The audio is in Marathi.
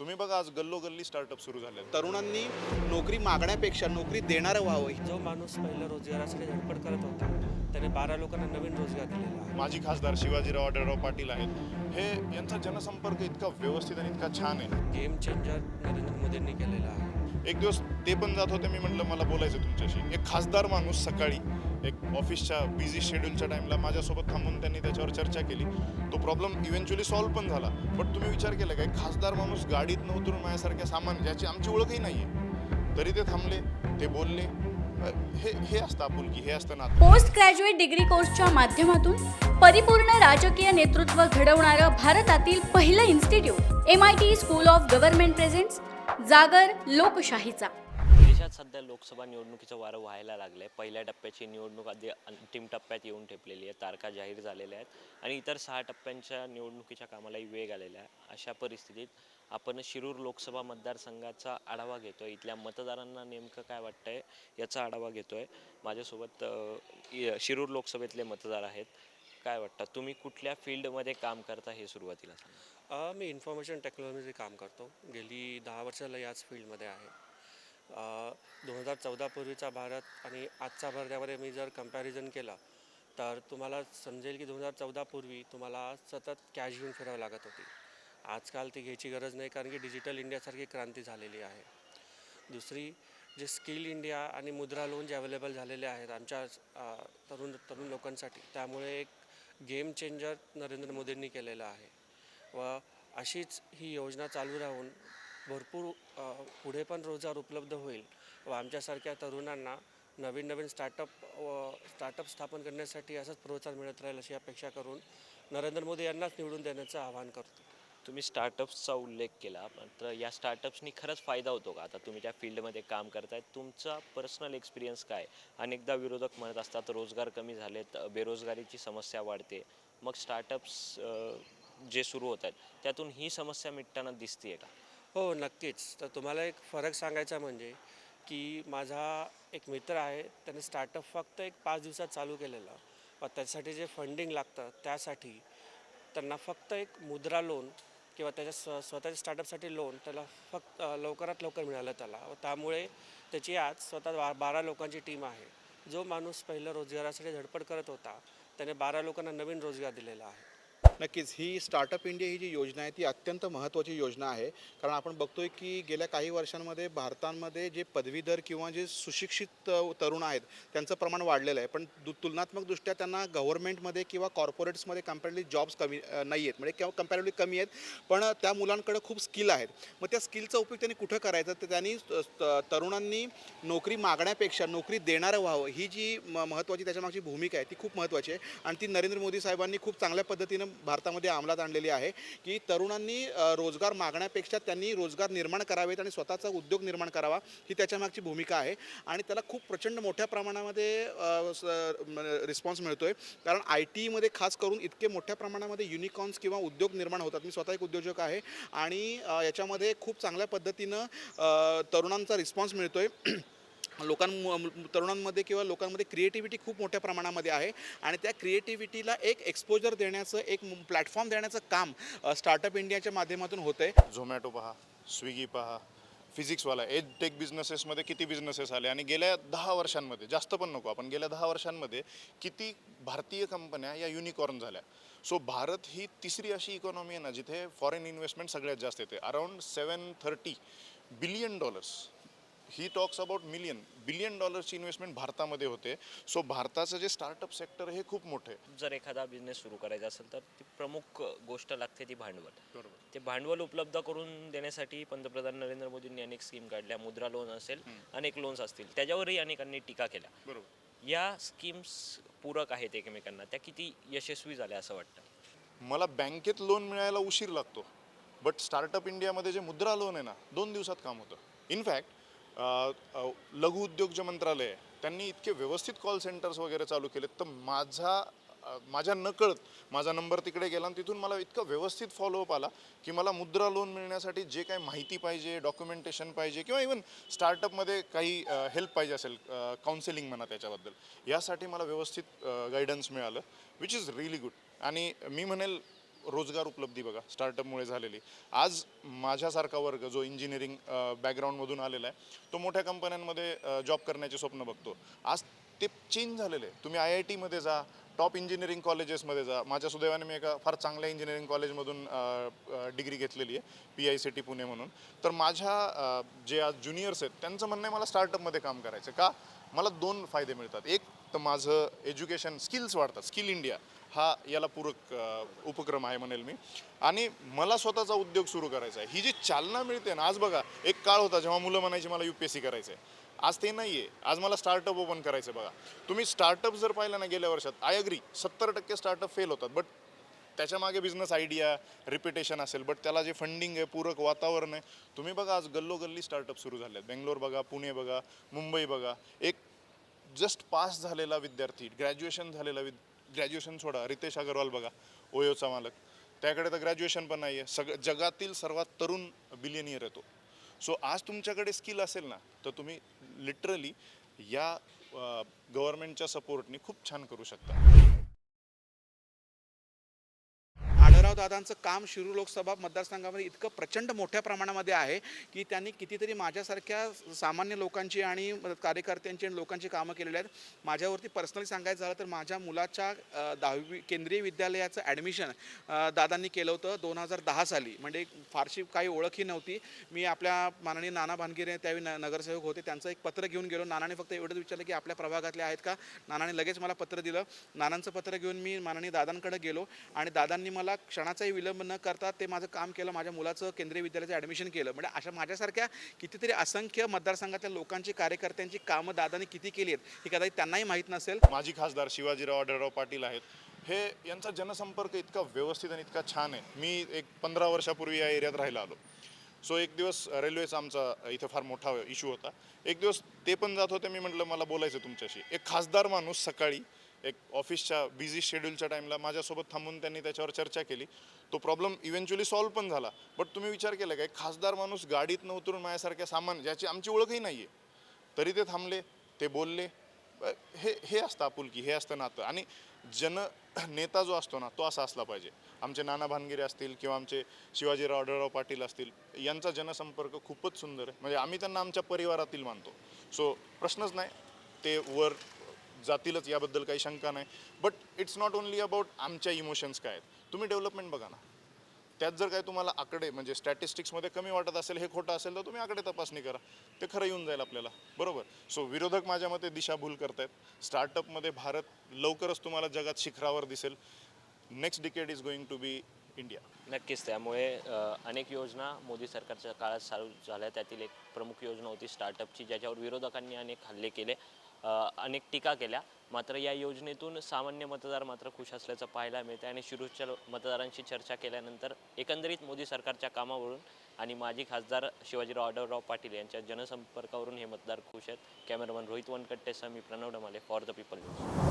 तुम्ही बघा आज गल्लोगल्ली स्टार्टअप सुरू झाले तरुणांनी नोकरी मागण्यापेक्षा नोकरी देणारं व्हावं. जो माणूस पहिला रोजगारासाठी धडपड करत होता त्याने बारा लोकांना नवीन रोजगार दिलेला माजी खासदार शिवाजीराव आढळराव पाटील आहेत. हे यांचा जनसंपर्क इतका व्यवस्थित आणि इतका छान आहे. गेम चेंजर नरेंद्र मोदींनी केलेला आहे. एक दिवस ते पण जात होते मी म्हटलं मला बोलायचं तुमच्याशी. एक खासदार माणूस सकाळी एक ऑफिसच्या बिझी शेड्यूलच्या टाईमला माझ्यासोबत थांबून त्यांनी त्याच्यावर चर्चा केली. तो प्रॉब्लेम इव्हेंच्युअली सॉल्व्ह पण झाला. बट तुम्ही विचार केला काय? खासदार माणूस गाडीत न उतरून माझ्यासारख्या सामान ज्याची आमची ओळखही नाही आहे तरी ते थांबले ते बोलले. हे हे असतं आपुलकी हे असतं पोस्ट ग्रॅज्युएट डिग्री कोर्सच्या माध्यमातून परिपूर्ण राजकीय नेतृत्व घडवणारं भारतातील पहिलं institute M I T school of government presents जागर लोकशाहीचा. देशात सध्या लोकसभा निवडणुकीचं वारं व्हायला लागलं आहे पहिल्या टप्प्याची निवडणूक आधी अंतिम टप्प्यात येऊन ठेपलेली आहे. तारखा जाहीर झालेल्या आहेत आणि इतर सहा टप्प्यांच्या निवडणुकीच्या कामालाही वेग आलेला आहे. अशा परिस्थितीत आपण शिरूर लोकसभा मतदारसंघाचा आढावा घेतो आहे इथल्या मतदारांना नेमकं काय वाटतंय याचा आढावा घेतो आहे माझ्यासोबत शिरूर लोकसभेतले मतदार आहेत. काय वाटतं? तुम्ही कुठल्या फील्डमध्ये काम करता हे सुरुवातीला सांगा. मी इन्फॉर्मेशन टेक्नॉलॉजी काम करतो. गेली दहा वर्षाला याच फील्डमध्ये आहे. दोन हजार चौदापूर्वीचा भारत आणि आजचा भारतामध्ये मी जर कंपॅरिझन केलं तर तुम्हाला समजेल की दोन हजार चौदापूर्वी तुम्हाला सतत कॅश घेऊन फिरावं लागत होती. आजकाल ती घ्यायची गरज नाही कारण की डिजिटल इंडियासारखी क्रांती झालेली आहे. दुसरी जे स्किल इंडिया आणि मुद्रा लोन जे अवेलेबल झालेले आहेत आमच्या तरुण तरुण लोकांसाठी त्यामुळे एक गेम चेंजर नरेंद्र मोदींनी केलेलं आहे. व अशीच ही योजना चालू राहून भरपूर पुढे पण रोजगार उपलब्ध होईल. व आमच्यासारख्या तरुणांना नवीन नवीन स्टार्टअप व स्टार्टअप स्थापन करण्यासाठी असंच प्रोत्साहन मिळत राहील अशी अपेक्षा करून नरेंद्र मोदी यांनाच निवडून देण्याचं आवाहन करतो. तुम्ही स्टार्टअप्सचा उल्लेख केला मात्र या स्टार्टअप्सनी खरंच फायदा होतो का? आता तुम्ही त्या फील्डमध्ये काम करताय तुमचा पर्सनल एक्सपिरियन्स काय? अनेकदा विरोधक म्हणत असतात रोजगार कमी झालेत बेरोजगारीची समस्या वाढते. मग स्टार्टअप्स जे सुरू होत आहेत त्यातून ही समस्या मिटताना दिसते का? हो नक्कीच. तर तुम्हाला एक फरक सांगायचा म्हणजे की माझा एक मित्र आहे त्याने स्टार्टअप फक्त एक पाच दिवसात चालू केलेलं. व त्यासाठी जे फंडिंग लागतं त्यासाठी त्यांना फक्त एक मुद्रा लोन किंवा त्याच्या स्व स्वतःच्या स्टार्टअपसाठी लोन त्याला फक्त लवकरात लवकर मिळालं त्याला. व त्यामुळे त्याची आज स्वतः बा बारा लोकांची टीम आहे. जो माणूस पहिलं रोजगारासाठी धडपड करत होता त्याने बारा लोकांना नवीन रोजगार दिलेला आहे. नक्कीच. ही स्टार्टअप इंडिया ही जी योजना आहे ती अत्यंत महत्त्वाची योजना आहे. कारण आपण बघतोय की गेल्या काही वर्षांमध्ये भारतामध्ये जे पदवीधर किंवा जे सुशिक्षित तरुण आहेत त्यांचं प्रमाण वाढलेलं आहे. पण दु तुलनात्मकदृष्ट्या त्यांना गव्हर्नमेंटमध्ये किंवा कॉर्पोरेट्समध्ये कम्पॅरेटिव्हली जॉब्स कमी नाही आहेत. म्हणजे किंवा कम्पॅरेटिव्हली कमी आहेत. पण त्या मुलांकडे खूप स्किल आहेत. मग त्या स्किलचा उपयोग त्यांनी कुठं करायचा? तर त्यांनी तरुणांनी नोकरी मागण्यापेक्षा नोकरी देणारं व्हावं ही जी म महत्त्वाची त्याच्यामागची भूमिका आहे ती खूप महत्त्वाची आहे. आणि ती नरेंद्र मोदी साहेबांनी खूप चांगल्या पद्धतीनं भारतामध्ये अंमलात आणलेली आहे की तरुणांनी रोजगार मागण्यापेक्षा त्यांनी रोजगार निर्माण करावेत आणि स्वतःचा उद्योग निर्माण करावा ही त्याच्यामागची भूमिका आहे. आणि त्याला खूप प्रचंड मोठ्या प्रमाणामध्ये रिस्पॉन्स मिळतो आहे कारण आय टीमध्ये खास करून इतके मोठ्या प्रमाणामध्ये युनिकॉन्स किंवा उद्योग निर्माण होतात. मी स्वतः एक उद्योजक आहे आणि याच्यामध्ये खूप चांगल्या पद्धतीनं तरुणांचा रिस्पॉन्स मिळतो आहे लोकां तरुणांमध्ये किंवा लोकांमध्ये क्रिएटिव्हिटी खूप मोठ्या प्रमाणामध्ये आहे. आणि त्या क्रिएटिव्हिटीला एक एक्सपोजर देण्याचं एक प्लॅटफॉर्म देण्याचं काम स्टार्टअप इंडियाच्या माध्यमातून होतं आहे झोमॅटो पहा स्विगी पहा फिजिक्सवाला एज टेक बिझनेसेसमध्ये किती बिझनेसेस आले? आणि गेल्या दहा वर्षांमध्ये जास्त पण नको आपण गेल्या दहा वर्षांमध्ये किती भारतीय कंपन्या या युनिकॉर्न झाल्या. सो भारत ही तिसरी अशी इकॉनॉमी आहे ना जिथे फॉरेन इन्व्हेस्टमेंट सगळ्यात जास्त येते. Around seven thirty billion dollars he talks about million billion डॉलर्सची इन्व्हेस्टमेंट भारतामध्ये होते. सो भारताचं जे स्टार्टअप सेक्टर हे खूप मोठं आहे. जर एखादा बिझनेस सुरू करायचा असेल तर ती प्रमुख गोष्ट लागते ती भांडवल. बरोबर. ते भांडवल उपलब्ध करून देण्यासाठी पंतप्रधान नरेंद्र मोदींनी अनेक स्कीम काढल्या. मुद्रा लोन असेल अनेक लोन्स असतील. त्याच्यावरही अनेकांनी टीका केल्या. बरोबर. या स्कीम्स पूरक आहेत एकमेकांना. त्या किती यशस्वी झाल्या असं वाटतं? मला बँकेत लोन मिळायला उशीर लागतो. बट स्टार्टअप इंडियामध्ये जे मुद्रा लोन आहे ना दोन दिवसात काम होतं. इनफॅक्ट लघु उद्योग जे मंत्रालय आहे त्यांनी इतके व्यवस्थित कॉल सेंटर्स वगैरे चालू केलेत तर माझा माझ्या नकळत माझा नंबर तिकडे गेला आणि तिथून मला इतका व्यवस्थित फॉलोअप आला की मला मुद्रा लोन मिळण्यासाठी जे काही माहिती पाहिजे डॉक्युमेंटेशन पाहिजे किंवा इवन स्टार्टअपमध्ये काही हेल्प पाहिजे असेल काउन्सिलिंग म्हणा त्याच्याबद्दल यासाठी मला व्यवस्थित गायडन्स मिळालं विच इज रिअली गुड आणि मी म्हणेल रोजगार उपलब्धी बघा स्टार्टअपमुळे झालेली. आज माझ्यासारखा वर्ग जो इंजिनिअरिंग बॅकग्राऊंडमधून आलेला आहे तो मोठ्या कंपन्यांमध्ये जॉब करण्याचे स्वप्न बघतो. आज ते चेंज झालेले आहे. तुम्ही आय आय टीमध्ये जा टॉप इंजिनिअरिंग कॉलेजेसमध्ये जा. माझ्या सुदैवाने मी एका फार चांगल्या इंजिनिअरिंग कॉलेजमधून डिग्री घेतलेली आहे P I C T Pune म्हणून. तर माझ्या जे आज ज्युनियर्स आहेत त्यांचं म्हणणं आहे मला स्टार्टअपमध्ये काम करायचं का? मला दोन फायदे मिळतात. एक तर माझं एज्युकेशन स्किल्स वाढतात. स्किल इंडिया हा याला पूरक उपक्रम आहे म्हणेल मी. आणि मला स्वतःचा उद्योग सुरू करायचा आहे. ही जी चालना मिळते ना आज बघा एक काळ होता जेव्हा मुलं म्हणायची मला यू पी एस सी करायचं आहे आज ते नाही आहे आज मला स्टार्टअप ओपन करायचं आहे बघा. तुम्ही स्टार्टअप जर पाहिलं ना गेल्या वर्षात आय अग्री सत्तर टक्के स्टार्टअप फेल होतात. बट त्याच्यामागे बिझनेस आयडिया रिपिटेशन असेल. बट त्याला जे फंडिंग आहे पूरक वातावरण आहे तुम्ही बघा आज गल्लोगल्ली स्टार्टअप सुरू झाले आहेत बेंगलोर बघा पुणे बघा मुंबई बघा. एक जस्ट पास झालेला विद्यार्थी ग्रॅज्युएशन झालेला विद ग्रॅज्युएशन सोडा रितेश अगरवाल बघा ओयोचा मालक. त्याकडे तर ग्रॅज्युएशन पण नाही आहे सग जगातील सर्वात तरुण बिलियनियर येतो सो आज तुमच्याकडे स्किल असेल ना तर तुम्ही लिटरली या गव्हर्नमेंटच्या सपोर्टने खूप छान करू शकता. दादांचं काम शिरू लोकसभा मतदारसंघामध्ये इतकं प्रचंड मोठ्या प्रमाणामध्ये आहे की त्यांनी कितीतरी माझ्यासारख्या सामान्य लोकांची आणि कार्यकर्त्यांची आणि लोकांची कामं केलेली आहेत. माझ्यावरती पर्सनली सांगायचं झालं तर माझ्या मुलाच्या दहावी केंद्रीय विद्यालयाचं ॲडमिशन दादांनी केलं होतं दोन हजार दहा साली. म्हणजे फारशी काही ओळखही नव्हती. मी आपल्या माननीय नाना भानगिरे त्यावेळी न नगरसेवक होते. त्यांचं एक पत्र घेऊन गेलो. नानाने फक्त एवढंच विचारलं की आपल्या प्रभागातले आहेत का? नानाने लगेच मला पत्र दिलं. नानांचं पत्र घेऊन मी माननीय दादांकडे गेलो आणि दादांनी मला क्षणाचाही विलंब न करता ते माझं काम केलं माझ्या मुलाचं केंद्रीय विद्यालयाचं ॲडमिशन केलं. म्हणजे अशा माझ्यासारख्या कितीतरी असंख्य मतदारसंघातल्या लोकांची कार्यकर्त्यांची कामं दादांनी किती केली आहेत ही कदाचित त्यांनाही माहीत नसेल. माजी खासदार शिवाजीराव आढळराव पाटील आहेत. हे यांचा जनसंपर्क इतका व्यवस्थित आणि इतका छान आहे. मी एक पंधरा वर्षापूर्वी या एरियात राहायला आलो. सो एक दिवस रेल्वेचा आमचा इथे फार मोठा इश्यू होता. एक दिवस ते पण जात होते मी म्हटलं मला बोलायचं तुमच्याशी. एक खासदार माणूस सकाळी एक ऑफिसच्या बिझी शेड्यूलच्या टाईमला माझ्यासोबत थांबून त्यांनी त्याच्यावर चर्चा केली. तो प्रॉब्लेम इव्हेंच्युअली सॉल्व्ह पण झाला. बट तुम्ही विचार केला का एक खासदार माणूस गाडीत उतरून माझ्यासारख्या सामान ज्याची आमची ओळखही नाही आहे तरी ते थांबले ते बोलले. हे हे असतं आपुलकी हे असतं नातं. आणि जन नेता जो असतो ना तो असा असला पाहिजे. आमचे नाना भानगिरे असतील किंवा आमचे शिवाजीराव आढळराव पाटील असतील यांचा जनसंपर्क खूपच सुंदर आहे. म्हणजे आम्ही त्यांना आमच्या परिवारातील मानतो. सो प्रश्नच नाही. ते वर जातीलच याबद्दल काही शंका नाही. But it's not only about आमच्या इमोशन्स काय आहेत. तुम्ही डेव्हलपमेंट बघा ना. त्यात जर काय तुम्हाला आकडे म्हणजे स्टॅटिस्टिक्समध्ये कमी वाटत असेल हे खोटं असेल तर तुम्ही आकडे तपासणी करा. ते खरं येऊन जाईल आपल्याला. बरोबर? सो विरोधक माझ्या मते दिशाभूल करतायत. स्टार्टअपमध्ये भारत लवकरच तुम्हाला जगात शिखरावर दिसेल. Next decade is going to be India नक्कीच. त्यामुळे अनेक योजना मोदी सरकारच्या काळात चालू झाल्या. त्यातील एक प्रमुख योजना होती स्टार्टअपची ज्याच्यावर विरोधकांनी अनेक हल्ले केले. अनेक टीका केल्या. मात्र या योजनेतून सामान्य मतदार मात्र खुश असल्याचं पाहायला मिळते आणि शिरूरच्या मतदारांशी चर्चा केल्यानंतर एकंदरीत मोदी सरकारच्या कामावरून आणि माजी खासदार शिवाजीराव आढळराव पाटील यांच्या जनसंपर्कावरून हे मतदार खुश आहेत. कॅमेरामन रोहित वनकट्टेसह मी Pranav Damale for the People News.